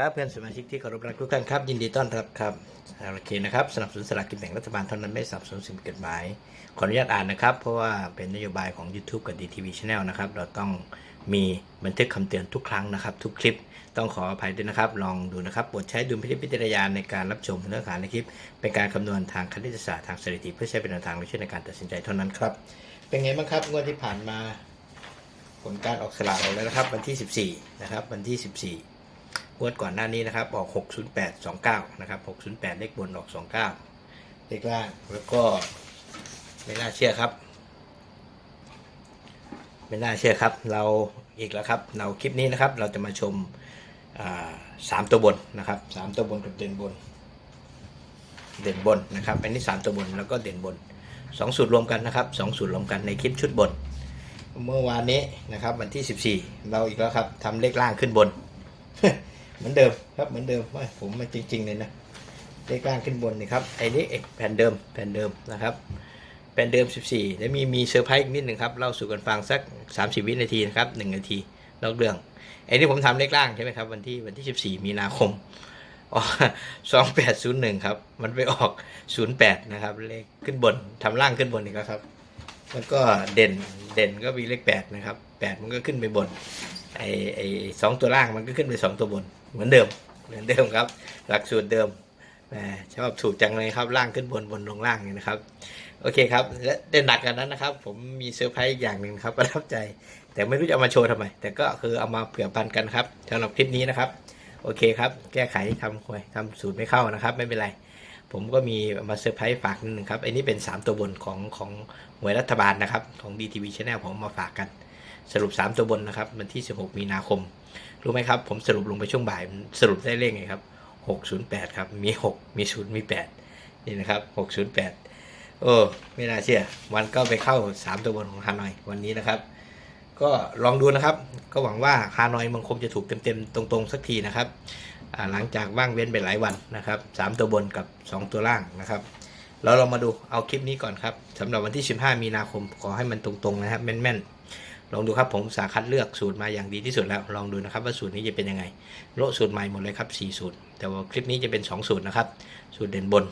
ครับเพื่อนสมาชิกที่เคารพรักทุกท่านครับ ยินดีต้อนรับครับโอเคนะครับสนับสนุนสลากกินแบ่งรัฐบาลเท่านั้นไม่สนับสนุนสิ่งผิดกฎหมายขออนุญาตอ่านนะครับ เพราะว่าเป็นนโยบายของ YouTube กับ DTV Channel นะครับ เราต้องมีบันทึกคำเตือนทุกครั้งนะครับ ทุกคลิปต้องขออภัยด้วยนะครับ ลองดูนะครับโปรดใช้ดุลพินิจพิจารณาในการรับชมเนื้อหาในคลิป เป็นการคำนวณทางคณิตศาสตร์ทางสถิติ เพื่อใช้เป็นแนวทางไม่ใช่ในการตัดสินใจเท่านั้นครับเป็นไงบ้างครับงวดที่ผ่านมา ผลการออกสลากออกแล้วนะครับ วันที่ 14นะครับวันที่ 14 งวดก่อนหน้านี้นะครับ ออก 608 29 นะครับ 608 เลขบนออก 29 เลขล่าง แล้วก็ไม่น่าเชื่อครับ ไม่น่าเชื่อครับ เราอีกแล้วครับ เราคลิปนี้นะครับ เราจะมาชมสามตัวบนนะครับสามตัวบนกับเด่นบน เด่นบนนะครับ อันนี้สามตัวบนแล้วก็เด่นบนสองสูตรรวมกันนะครับสองสูตรรวมกันในคลิปชุดบน เมื่อวานนี้นะครับ วันที่14เราอีกแล้วครับทำเลขล่างขึ้นบน มือนเดิมครับเหมือนเดิมว่าผมมันจริงๆเลยนะเลขล่างขึ้นบนนี่ครับไอ้นี่แผ่นเดิมแผ่นเดิมนะครับแผ่นเดิม 14 แล้วมีมีเซอร์ไพรส์อีกนิดหนึ่งครับเล่าสู่กันฟังสัก 30 วินาทีนะครับ1นาทีนอกเรื่องไอ้นี่ผมทำเลขล่างใช่ไหมครับวันที่วันที่ 14 มีนาคมสอ๋อ2801ครับ มันไปออก08นย์แปดนะครับ เลขขึ้นบนทำล่างขึ้นบนอีกแล้วครับ แล้วก็เด่นเด่นก็มีเลขแปดนะครับแปดมันก็ขึ้นไปบนไอไอสองตัวล่างมันก็ขึ้นไปสองตัวบน เหมือนเดิมเหมือนเดิมครับ หลักสูตรเดิมชอบถูกจังเลยครับล่างขึ้นบนบนลงล่างเนี่ยนะครับ โอเคครับ และเด่นหนักกันนั้นนะครับ ผมมีเซอร์ไพรส์อีกอย่างหนึ่งครับประทับใจ แต่ไม่รู้จะเอามาโชว์ทำไม แต่ก็คือเอามาเผื่อปันกันครับสำหรับคลิปนี้นะครับ โอเคครับ แก้ไขทำควยทำสูตรไม่เข้านะครับ ไม่เป็นไร ผมก็มีมาเซอร์ไพรส์ฝากนิดนึงครับไอ้นี่เป็น 3 ตัวบนของของหวยรัฐบาลนะครับ ของ DTV Channel ผมมาฝากกัน สรุป 3 ตัวบนนะครับวันที่ 16 มีนาคม รู้ไหมครับ ผมสรุปลงไปช่วงบ่ายสรุปได้เลขไงครับ 608 ครับ มี 6 มี 0 มี 8 นี่นะครับ 608 โอ้ ไม่น่าเชื่อวันก็ไปเข้า 3 ตัวบนของฮานอยวันนี้นะครับ ก็ลองดูนะครับ ก็หวังว่าฮานอยมันคงจะถูกเต็มๆ ตรง ๆ สักทีนะครับ หลังจากว่างเว้นไปหลายวันนะครับสามตัวบนกับ 2 ตัวล่างนะครับแล้วเรามาดูเอาคลิปนี้ก่อนครับสำหรับวันที่ 15 มีนาคมขอให้มันตรงๆนะครับแม่นๆ ลองดูครับผมสาคัดเลือกสูตรมาอย่างดีที่สุดแล้ว ลองดูนะครับว่าสูตรนี้จะเป็นยังไงโลสูตรใหม่หมดเลยครับ4สูตร แต่ว่าคลิปนี้จะเป็น 2 สูตรนะครับ สูตรเด่นบน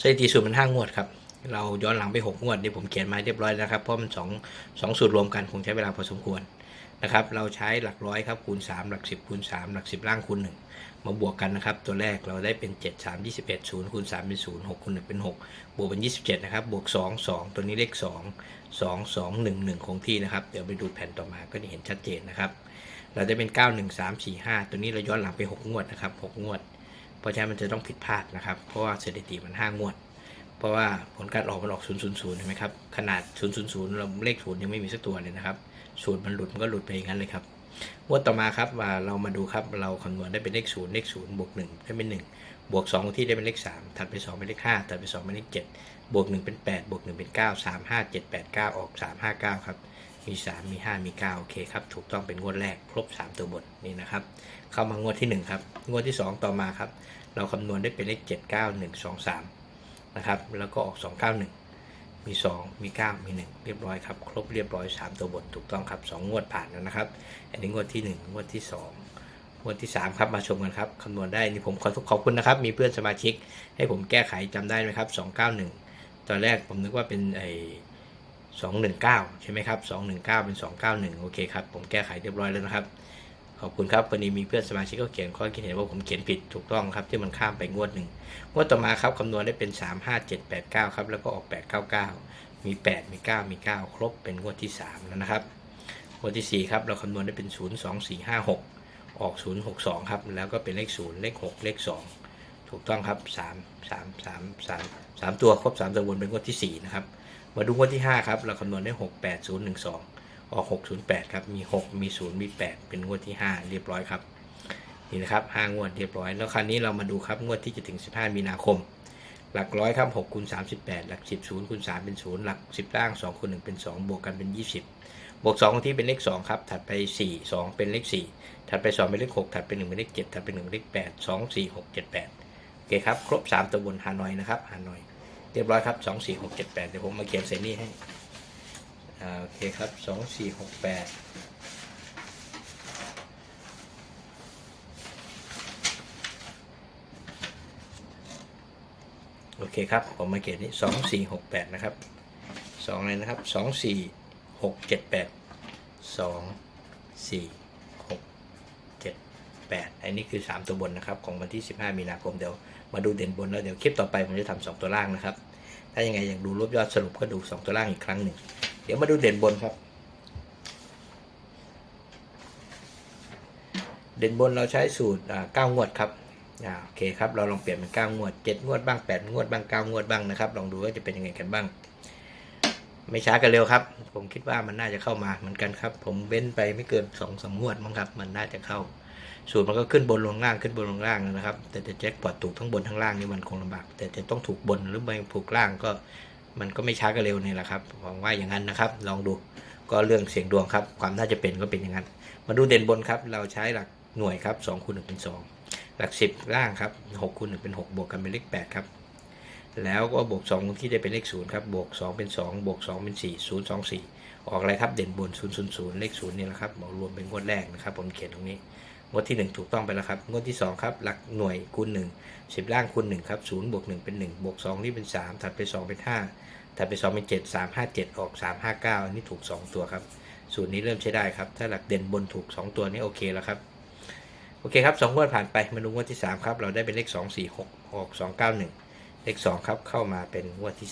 สถิติสูตรมัน5งวดครับเราย้อนหลังไป 6 งวดที่ผมเขียนมาเรียบร้อยแล้วนะครับเพราะมัน2 2สูตรรวมกันคงใช้เวลาพอสมควรนะครับเราใช้หลักร้อยครับคูณ 3 หลัก 10คูณ3หลัก 10 ล่างคูณ1 มาบวกกันนะครับ ตัวแรกเราได้เป็น 7 3 21 0คูณ3เป็น0 6คูณ1เป็น 6 บวกเป็น 27 นะครับ บวก 2 2 ตัวนี้เลข 2 2 2 1 1 คงที่นะครับ เดี๋ยวไปดูแผ่นต่อมาก็จะเห็นชัดเจนนะครับ เราจะเป็น 9 1 3 4 5 ตัวนี้เราย้อนหลังไป 6 งวดนะครับ 6 งวด เพราะฉะนั้นมันจะต้องผิดพลาดนะครับ เพราะว่าสถิติมัน 5 งวด เพราะว่าผลการออกมันออก 0 0 0ใช่ไหมครับ ขนาด 0 0 0 เราเลขศูนย์ยังไม่มีสักตัวเลยนะครับ สูตรมันหลุดมันก็หลุดไปอย่างนั้นเลยครับ งวดต่อมาครับว่าเรามาดูครับเราคำนวณได้เป็นเลขศูนย์เลขศูนย์บวกหนึ่งได้เป็นหนึ่งบวกสองที่ได้เป็นเลขสามถัดไปสองเป็นเลขห้าถัดไปสองเป็นเลขเจ็ดบวกหนึ่งเป็นแปดบวกหนึ่งเป็นเก้าสามห้าเจ็ดแปดเก้าออกสามห้าเก้าครับมีสามมีห้ามีเก้าโอเคครับถูกต้องเป็นงวดแรกครบสามตัวบนนี่นะครับเข้ามางวดที่หนึ่งครับงวดที่สองต่อมาครับเราคำนวณได้เป็นเลขเจ็ดเก้าหนึ่งสองสามนะครับแล้วก็ออกสองเก้าหนึ่ง มี 2 มี 9 มี 1 เรียบร้อยครับ ครบเรียบร้อย 3 ตัวบนถูกต้องครับ 2 งวดผ่านแล้วนะครับ อันนี้งวดที่ 1 งวดที่ 2 งวดที่ 3 ครับ มาชมกันครับคำนวณได้ นี่ผมขอขอบคุณนะครับ มีเพื่อนสมาชิก ให้ผมแก้ไขจำได้ไหมครับ 291 ตอนแรกผมนึกว่าเป็นไอ219 ใช่ไหมครับ 219 เป็น 291 โอเคครับ ผมแก้ไขเรียบร้อยแล้วนะครับ ขอบคุณครับวันนี้มีเพื่อนสมาชิกก็เขียนข้อคิดเห็นว่าผมเขียนผิดถูกต้องครับที่มันข้ามไปงวดหนึ่งงวดต่อมาครับคำนวณได้เป็น 3 5 7 8 9 ครับ แล้วก็ออก 8 9 9 มี 8 มี 9 มี 9 ครบเป็นงวดที่ 3 แล้วนะครับงวดทีสี่4 ครับ เราคำนวณได้เป็น 0 2 4 5 6 ออก 0 6 2 ครับ แล้วก็เป็นเลข 0 เลข 6 เลข 2 ถูกต้องครับ 3 3 3 3 3 ตัวครบ3ตัวบนเป็นงวดที่ 4 นะครับ มาดูงวดที่ 5 ครับ เราคำนวณได้ 6 8 0 1 2 ออก 608 ครับ มี 6 มี 0 มี 8 เป็นงวดที่ 5 เรียบร้อยครับ นี่นะครับ 5 งวดเรียบร้อย แล้วคราวนี้เรามาดูครับ งวดที่จะถึง 15 มีนาคม หลักร้อยครับ6คูณ38 หลัก 10 0คูณ3เป็น 0 หลัก 10 ล่าง2คูณ1เป็น 2 บวกกันเป็น 20 บวก2ที่เป็นเลข 2 ครับ ถัดไป 4 2 เป็นเลข 4 ถัดไป 2 เป็นเลข 6 ถัดไป 1 เป็นเลข 7 ถัดไป 1 เป็นเลข 8 2 4 6 7 8 โอเคครับ ครบ 3 ตัวบนฮานอยนะครับ ฮานอย เรียบร้อยครับ 2 4 6 7 8 เดี๋ยวผมมาเขียนใส่นี่ให้ โอเคครับสองสี่หกแปดโอเคครับ ผมมาเขียนนี้สองสี่หกแปดนะครับสองเลยนะครับสองสี่หกเจ็ดแปดสองสี่หกเจ็ดแปดอันนี้คือสามตัวบนนะครับ ของวันที่สิบห้ามีนาคมเดี๋ยวมาดูเด่นบนแล้วเดี๋ยวคลิปต่อไปผมจะทำสองตัวล่างนะครับ ถ้ายังไงอยากดูรวบยอดสรุปก็ดูสองตัวล่างอีกครั้งหนึ่ง เดี๋ยวมาดูเด่นบนครับ เด่นบนเราใช้สูตรเก้างวดครับโอเคครับเราลองเปลี่ยนเป็นเก้างวดเจ็ดงวดบ้างแปดงวดบ้างเก้างวดบ้างนะครับ ลองดูว่าจะเป็นยังไงกันบ้าง ไม่ช้ากันเร็วครับ ผมคิดว่ามันน่าจะเข้ามาเหมือนกันครับ ผมเว้นไปไม่เกินสองสามงวดมั้งครับ มันน่าจะเข้า สูตรมันก็ขึ้นบนลงล่างขึ้นบนลงล่างนะครับ แต่จะแจ็คพอตถูกทั้งบนทั้งล่างนี่มันคงลำบาก แต่จะต้องถูกบนหรือไม่ถูกล่างก็มันก็ไม่ช้ากันเร็วนี่แหละครับหวังว่าอย่างนั้นนะครับ ลองดูก็เรื่องเสียงดวงครับ ความน่าจะเป็นก็เป็นอย่างนั้น มาดูเด่นบนครับ เราใช้หลักหน่วยครับ2คูณ1เป็น 2 หลัก 10 ล่างครับ6คูณ1เป็น 6 บวกกันเป็นเลข8ครับแล้วก็บวก2ที่ได้เป็นเลข0ครับบวก2เป็น 2 บวก 2 เป็น 4 0 2 4 ออกอะไรครับเด่นบน 0 0 0 เลข0นี่แหละครับรวมเป็นงวดแรกนะครับผมเขียนตรงนี้ งวดที่ 1 ถูกต้องไปแล้วครับ งวดที่ 2 ครับ หลักหน่วยคูณ1 10 ล่างคูณ1ครับ0บวก1เป็น1บวก2นี่เป็น 3 ถัดไป 2 เป็น 5 ถัดไป 2 เป็น 7 3 5 7 ออก 3 5 9 อันนี้ถูก 2 ตัวครับ สูตรนี้เริ่มใช้ได้ครับ ถ้าหลักเด่นบนถูก 2 ตัวนี้โอเคแล้วครับ โอเคครับสองงวดผ่านไป มาดูงวดที่ 3 ครับ เราได้เป็นเลข 2 4 6 ออก 2 9 1 เลข 2 ครับ เข้ามาเป็นงวดที่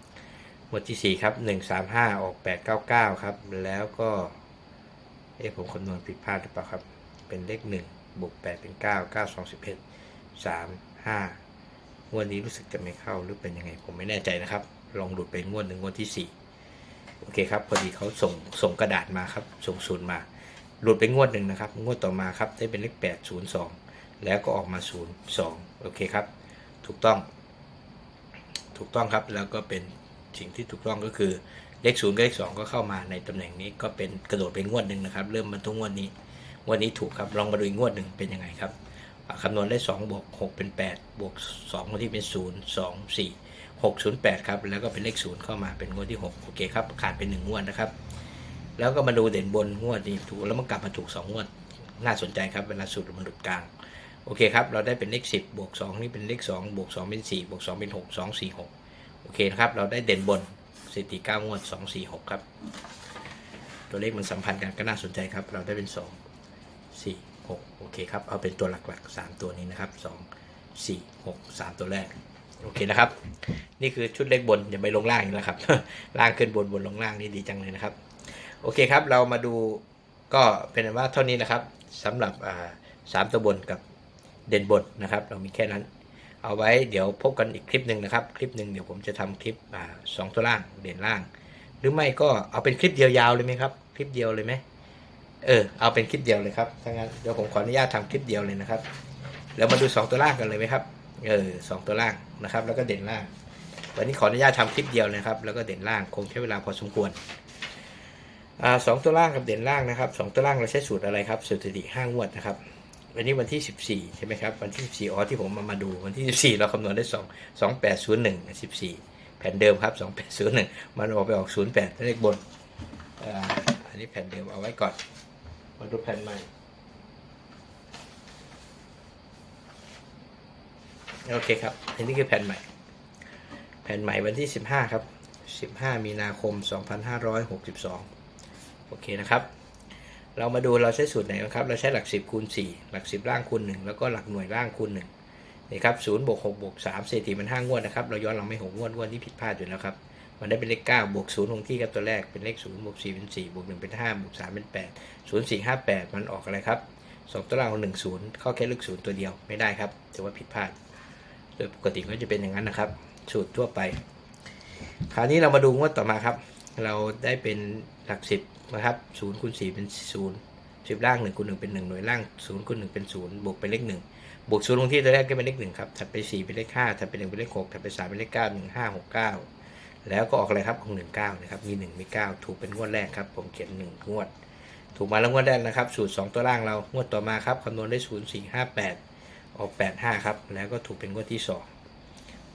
3 งวดที่ 4 ครับ 1 3 5 ออก 8 9 9 ครับ แล้วก็ เอ๊ะผมคำนวณผิดพลาดหรือเปล่าครับ เป็นเลข1บวก8เป็น 9 9 2 11 3 5งวดนี้รู้สึกจะไม่เข้าหรือเป็นยังไงผมไม่แน่ใจนะครับ ลองหลุดไปงวดหนึ่งงวดที่ 4 โอเคครับพอดีเขาส่งส่งกระดาษมาครับ ส่งศูนย์มาหลุดไปงวดหนึ่งนะครับ งวดต่อมาครับได้เป็นเลข 8 0 2 แล้วก็ออกมา 0 2 โอเคครับ ถูกต้อง ถูกต้องครับแล้วก็เป็นสิ่งที่ถูกต้องก็คือเลข0กับเลข2ก็เข้ามาในตำแหน่งนี้ก็เป็นกระโดดไปงวดหนึ่งนะครับ เริ่มมาทุกงวดนี้ งวดนี้ถูกครับ ลองมาดูอีกงวดหนึ่งเป็นยังไงครับคำนวณได้2บวก6เป็น 8 บวก2คนที่เป็น 0 2 4 6 0 8 ครับ แล้วก็เป็นเลข 0 เข้ามาเป็นงวดที่ 6 โอเคครับ ขาดเป็น 1 งวดนะครับ แล้วก็มาดูเด่นบนงวดนี้ถูกแล้วมันกลับมาถูก 2 งวด น่าสนใจครับ เวลาสุดมันหลุดกลาง โอเคครับ เราได้เป็นเลข 10 บวก 2 นี่เป็นเลข 2 บวก 2 เป็น 4 บวก 2 เป็น 6 2 4 6 โอเคนะครับ เราได้เด่นบนสถิติ9งวด 2 4 6 ครับ ตัวเลขมันสัมพันธ์กันก็น่าสนใจครับ เราได้เป็น 2 4 6 โอเคครับ เอาเป็นตัวหลักๆ 3 ตัวนี้นะครับ 2 4 6 3 ตัวแรก โอเคนะครับ นี่คือชุดเลขบน อย่าไปลงล่างอีกแล้วครับ ล่างขึ้นบนบนลงล่างนี่ดีจังเลยนะครับ โอเคครับ เรามาดูก็เป็นว่าเท่านี้นะครับสำหรับสามตัวบนกับเด่นบนนะครับ เรามีแค่นั้น เอาไว้เดี๋ยวพบกันอีกคลิปหนึ่งนะครับ คลิปหนึ่งเดี๋ยวผมจะทำคลิปอสองตัวล่างเด่นล่าง หรือไม่ก็เอาเป็นคลิปเดียวยาวเลยไหมครับ คลิปเดียวเลยไหม เออเอาเป็นคลิปเดียวเลยครับถ้างั้นเดี๋ยวผมขออนุญาตทำคลิปเดียวเลยนะครับแล้วมาดูสองตัวล่างกันเลยไหมครับเออสองตัวล่างนะครับ แล้วก็เด่นล่าง วันนี้ขออนุญาตทำคลิปเดียวเลยครับ แล้วก็เด่นล่างคงใช้เวลาพอสมควรอ่าสองตัวล่างกับเด่นล่างนะครับสองตัวล่างเราใช้สูตรอะไรครับสูตรสถิติห้างวดนะครับวันนี้วันที่ 14 ใช่ไหมครับ วันที่ 14อ๋อที่ผมมามาดูวันที่ 14 เราคำนวณได้ 2 2801 14 แผ่นเดิมครับ 2801 มันออกไปออก 08เลขบนอ่าอันนี้แผ่นเดิมเอาไว้ก่อน มาดูแผ่นใหม่โอเคครับ อันนี้คือแผ่นใหม่ แผ่นใหม่วันที่ 15 ครับ 15 มีนาคม 2562 โอเคนะครับ เรามาดูเราใช้สูตรไหนนะครับ เราใช้หลัก 10คูณ4หลัก 10 ล่างคูณ1แล้วก็หลักหน่วยล่างคูณ1นี่ครับ0บวก6บวก3สถิติมัน5งวดนะครับ เราย้อนหลังไม่6งวดงวดนี้ผิดพลาดอยู่แล้วครับ มันได้เป็นเลข9บวก0คงที่ครับตัวแรกเป็นเลข0บวก4เป็น4บวก1เป็น5บวก3เป็น8 0 4 5 8มันออกอะไรครับสองตัวล่าง1 0เข้าแค่เลข0ตัวเดียวไม่ได้ครับถือว่าผิดพลาด โดยปกติก็จะเป็นอย่างนั้นนะครับ สูตรทั่วไป คราวนี้เรามาดูงวดต่อมาครับ เราได้เป็นหลักสิบนะครับศูนย์คูณสี่เป็นศูนย์สิบล่างหนึ่งคูณหนึ่งเป็นหนึ่งหน่วยล่างศูนย์คูณหนึ่งเป็นศูนย์บวกเป็นเลขหนึ่งบวกศูนย์ลงที่ตัวแรกก็เป็นเลขหนึ่งครับถัดไปสี่เป็นเลขห้าถัดไปหนึ่งเป็นเลขหกถัดไปสามเป็นเลขเก้าหนึ่งห้าหกเก้า แล้วก็ออกอะไรครับของหนึ่งเก้านะครับ มีหนึ่งมีเก้าถูกเป็นงวดแรกครับ ผมเขียนหนึ่งงวด ถูกมาแล้วงวดแรกนะครับ สูตรสองตัวล่างเรา งวดต่อมาครับ คำนวณได้ศูนย์สี่ห้าแปดออกแปดห้าครับ แล้วก็ถูกเป็นงวดที่สอง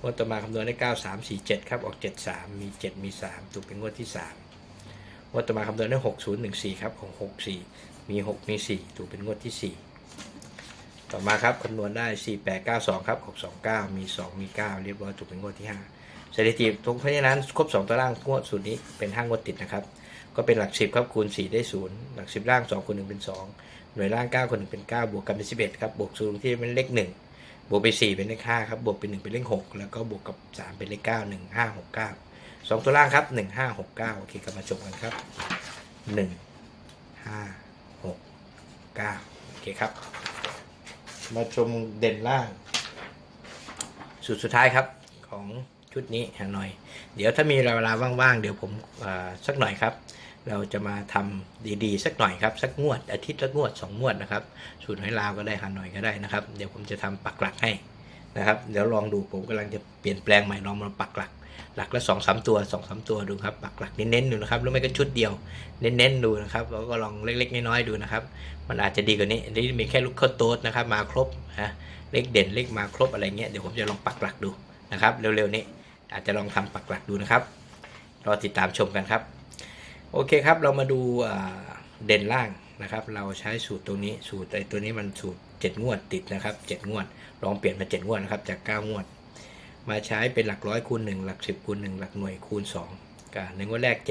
งวดต่อมาคำนวณได้ 9 3 4 7 ครับ ออก 7 3 มี 7 มี 3 ถูกเป็นงวดที่ 3 งวดต่อมาคำนวณได้ 6 0 1 4 ครับ ของ 6 4 มี 6 มี 4 ถูกเป็นงวดที่ 4 ต่อมาครับคำนวณได้ 4892 ครับ 629 มี 2 มี 9 เรียบร้อยถูกเป็นงวดที่ 5 สถิติตรงเพราะฉะนั้นครบ 2 ตัวล่างงวดสูตรนี้เป็น5งวดติดนะครับ ก็เป็นหลัก 10 ครับคูณ 4 ได้ 0 หลัก 10 ล่าง 2คูณ1เป็น 2 หน่วยล่าง 9คูณ1เป็น 9 บวกกันเป็น 11 ครับ บวก0ที่เป็นเลข 1 บวกไป 4 เป็นเลข 5 ครับ บวกเป็น 1 เป็นเลข 6 แล้วก็บวกกับ 3 เป็นเลข 9 1 5 6 9 2 ตัวล่างครับ 1 5 6 9 โอเคกลับมาชมกันครับ 1 5 6 9 โอเคครับ มาชมเด่นล่างสุดสุดท้ายครับของ ชุดนี้ฮานอย เดี๋ยวถ้ามีเวลาว่างๆ เดี๋ยวผมสักหน่อยครับ เราจะมาทำดีๆ สักหน่อยครับ สักงวด อาทิตย์ละงวดสองงวดนะครับ สูตรให้ลาวก็ได้ฮานอยก็ได้นะครับ เดี๋ยวผมจะทำปักหลักให้นะครับ เดี๋ยวลองดูผมกำลังจะเปลี่ยนแปลงใหม่ลองมาปักหลัก หลักละสองสามตัวสองสามตัวดูครับ ปักหลักเน้นๆดูนะครับ แล้วไม่ก็ชุดเดียว เน้นๆดูนะครับ แล้วก็ลองเล็กๆน้อยๆดูนะครับ มันอาจจะดีกว่านี้นี้มีแค่ลูกข้าวโต๊ดนะครับ มาครบนะเลขเด่นเลขมาครบอะไรเงี้ย เดี๋ยวผมจะลองปักหลักดูนะครับ เร็วๆนี้ อาจจะลองทำปักหลักดูนะครับ รอติดตามชมกันครับ โอเคครับเรามาดูเด่นล่างนะครับ เราใช้สูตรตรงนี้สูตรไอ้ตัวนี้มันสูตร 7 งวดติดนะครับ 7 งวด ลองเปลี่ยนมา 7 งวดนะครับจาก 9 งวด มาใช้เป็นหลักร้อยคูณ1หลัก 10คูณ1หลักหน่วยคูณ2กับในงวดแรก 7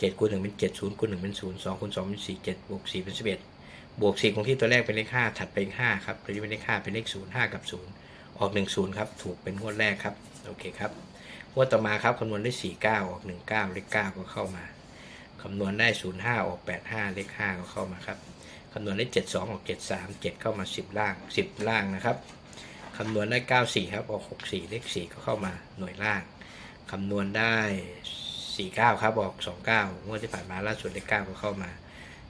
7คูณ1เป็น7 0คูณ1เป็น0 2คูณ2เป็น4 7บวก4เป็น11 บวก4คงที่ตัวแรกเป็นเลข5ถัดไปอีก5ครับตัวนี้เป็นเลข5เป็นเลข0 5 กับ 0 ออก 1 0ครับถูกเป็นงวดแรกครับ โอเคครับงวดต่อมาครับคำนวณได้ 4 9 ออก 1 9 เลข 9 ก็เข้ามาคำนวณได้ 0 5 ออก 8 5 เลข 5 ก็เข้ามาครับคำนวณได้ 7 2 ออก 7 3 7 เข้ามา 10 ล่าง 10 ล่างนะครับคำนวณได้ 9 4 ครับ ออก 6 4 เลข 4 ก็เข้ามาหน่วยล่างคำนวณได้ 4 9 ครับออก 2 9งวดที่ผ่านมาล่าสุดเลข 9 ก็เข้ามา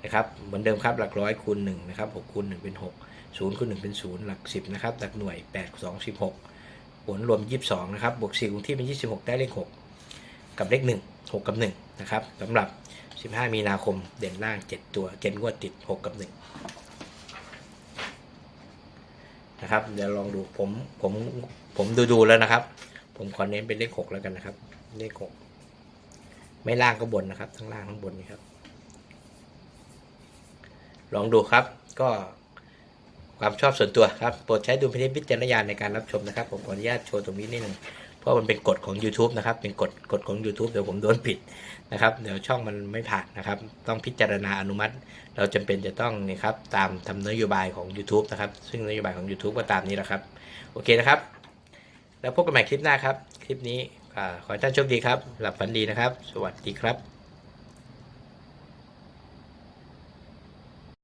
นะครับเหมือนเดิมครับหลักร้อยคูณ1นะครับ6คูณ1เป็น 6 0คูณ1เป็น 0 หลัก 10นะครับหลักหน่วย8 2 16 ผลรวม 22 นะครับ บวก4คูณที่เป็น 26 ได้เลข 6 กับเลข 1 6 กับ 1 นะครับสำหรับ 15 มีนาคมเด่นล่าง 7 ตัว7งวดติด 6 กับ 1 นะครับ เดี๋ยวลองดูผมผมผมดูดูแล้วนะครับ ผมขอเน้นเป็นเลข 6 แล้วกันนะครับ เลข 6 ไม่ล่างก็บนนะครับ ทั้งล่างทั้งบนนี่ครับ ลองดูครับก็ ความชอบส่วนตัวครับ โปรดใช้ดุลพินิจวิจารณญาณในการรับชมนะครับ ผมขออนุญาตโชว์ตรงนี้นิดนึงเพราะมันเป็นกฎของ YouTube นะครับ เป็นกฎกฎของ YouTube เดี๋ยวผมโดนผิดนะครับ เดี๋ยวช่องมันไม่ผ่านนะครับ ต้องพิจารณาอนุมัติ เราจำเป็นจะต้องนี่ครับตามทำนโยบายของ YouTube นะครับ ซึ่งนโยบายของ YouTube ก็ตามนี้แหละครับ โอเคนะครับ แล้วพบกันใหม่คลิปหน้าครับ คลิปนี้ขอให้ท่านโชคดีครับ หลับฝันดีนะครับ สวัสดีครับ